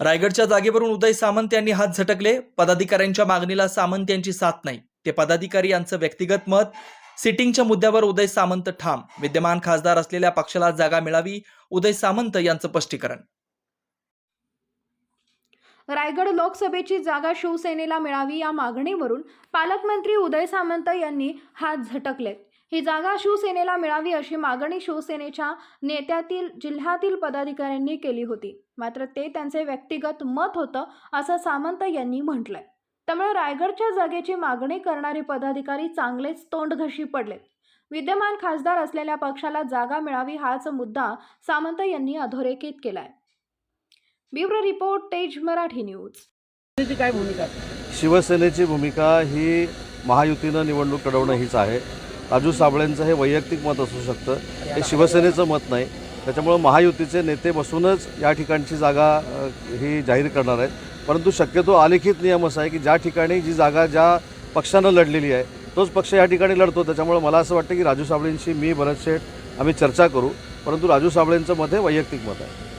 रायगडच्या जागेवरून उदय सामंत यांनी हात झटकले. पदाधिकाऱ्यांच्या मागणीला सामंत यांची साथ नाही. ते पदाधिकारी यांचं व्यक्तिगत मत सिटिंगच्या मुद्द्यावर उदय सामंत ठाम. विद्यमान खासदार असलेल्या पक्षाला जागा मिळावी उदय सामंत यांचं स्पष्टीकरण. रायगड लोकसभेची जागा शिवसेनेला मिळावी या मागणीवरून पालकमंत्री उदय सामंत यांनी हात झटकलेत ही जागा शिवसेनेला मिळावी अशी मागणी शिवसेनेच्या नेत्यातील जिल्ह्यातील पदाधिकाऱ्यांनी केली होती. मात्र ते त्यांचे व्यक्तिगत मत होतं असं सामंत यांनी म्हटलंय. त्यामुळे रायगडच्या जागेची मागणी करणारे पदाधिकारी चांगलेच तोंडघशी पडलेत विद्यमान खासदार असलेल्या पक्षाला जागा मिळावी हाच मुद्दा सामंत यांनी अधोरेखित केलाय. ब्युरो रिपोर्ट तेज मराठी न्यूज. काय भूमिका? आहे? शिवसेनेची भूमिका ही महायुतीनं निवडणूक लढवणं हीच आहे. राजू साबळेंचं हे वैयक्तिक मत असू शकतं. हे शिवसेनेचं मत नाही. त्याच्यामुळं महायुतीचे नेते बसूनच या ठिकाणची जागा ही जाहीर करणार आहेत. परंतु शक्यतो आलेखित नियम असा आहे की ज्या ठिकाणी जी जागा ज्या पक्षानं लढलेली आहे तोच पक्ष या ठिकाणी लढतो. त्याच्यामुळं मला असं वाटतं की राजू साबळेंशी मी भरत शेठ आम्ही चर्चा करू. परंतु राजू साबळेंचं मत हे वैयक्तिक मत आहे.